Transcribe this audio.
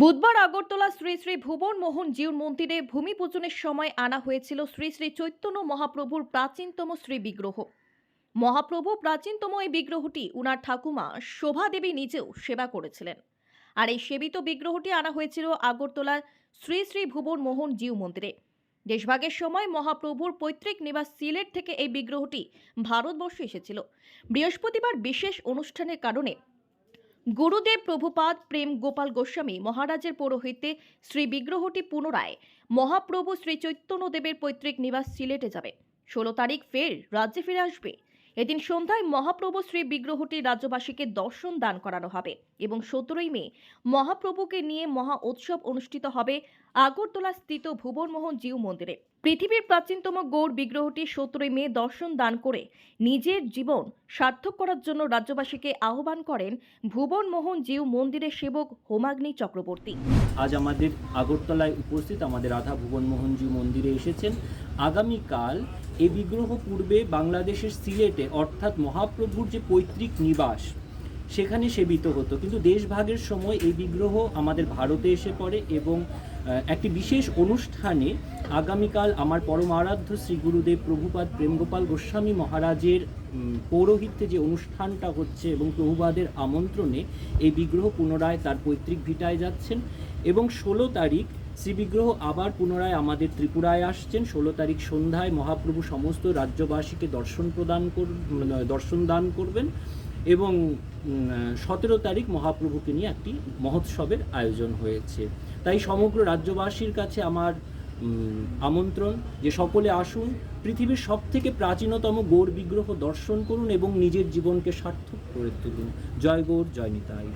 বুধবার আগরতলা শ্রী শ্রী ভুবন মোহন জিউর মন্দিরে ভূমি পূজনের সময় আনা হয়েছিল শ্রী শ্রী চৈতন্য মহাপ্রভুর প্রাচীনতম শ্রী বিগ্রহ। মহাপ্রভু প্রাচীনতম এই বিগ্রহটি উনার ঠাকুমা শোভা দেবী নিজেও সেবা করেছিলেন। আর এই সেবিত বিগ্রহটি আনা হয়েছিল আগরতলার শ্রী শ্রী ভুবন মোহন জিউ মন্দিরে। দেশভাগের সময় মহাপ্রভুর পৈতৃক নিবাস সিলেট থেকে এই বিগ্রহটি ভারতবর্ষে এসেছিল। বৃহস্পতিবার বিশেষ অনুষ্ঠানের কারণে গুরুদেব প্রভুপাদ প্রেম গোপাল গোস্বামী মহারাজের পৌরোহিত্যে শ্রী বিগ্রহটি পুনরায়। মহাপ্রভু শ্রী চৈতন্যদেবের পৈতৃক নিবাস সিলেটে যাবে। ষোলো তারিখ ফের রাজ্যে ফিরে আসবে। এদিন সন্ধ্যায় মহাপ্রভু শ্রী বিগ্রহটি রাজ্যবাসীকে দর্শন দান করানো হবে এবং সতেরোই মে মহাপ্রভুকে নিয়ে মহা উৎসব অনুষ্ঠিত হবে আগরতলা স্থিত ভুবনমোহন জিউ মন্দিরে। পৃথিবীর প্রাচীনতম গৌর বিগ্রহটি সতেরোই মে দর্শন দান করে নিজের জীবন সার্থক করার জন্য রাজ্যবাসীকে আহ্বান করেন ভুবনমোহন জিউ মন্দিরের সেবক হোমাগ্নি চক্রবর্তী। আজ আমাদের আগরতলায় উপস্থিত আমাদের রাধা ভুবন মোহনজি মন্দিরে এসেছেন। আগামীকাল এ বিগ্রহ পূর্বে বাংলাদেশের সিলেটে অর্থাৎ মহাপ্রভুর যে পৈতৃক নিবাস সেখানে সেবিত হতো। কিন্তু দেশভাগের সময় এই বিগ্রহ আমাদের ভারতে এসে পড়ে এবং একটি বিশেষ অনুষ্ঠানে আগামীকাল আমার পরম আরাধ্য শ্রী গুরুদেব প্রভুপাদ প্রেমগোপাল গোস্বামী মহারাজের পৌরোহিত্যে যে অনুষ্ঠানটা হচ্ছে এবং প্রভুপাদের আমন্ত্রণে এই বিগ্রহ পুনরায় তার পৈতৃক ভিটায় যাচ্ছেন এবং ষোলো তারিখ শ্রী বিগ্রহ আবার পুনরায় আমাদের ত্রিপুরায় আসছেন। ষোলো তারিখ সন্ধ্যায় মহাপ্রভু সমস্ত রাজ্যবাসীকে দর্শন প্রদান কর, দর্শন দান করবেন। এবং সতেরো তারিখ মহাপ্রভুকে নিয়ে একটি মহোৎসবের আয়োজন হয়েছে। তাই সমগ্র রাজ্যবাসীর কাছে আমার আমন্ত্রণ যে সকলে আসুন, পৃথিবীর সব থেকে প্রাচীনতম গৌর বিগ্রহ দর্শন করুন এবং নিজের জীবনকে সার্থক করে তুলুন। জয় গৌর, জয় নিতাই।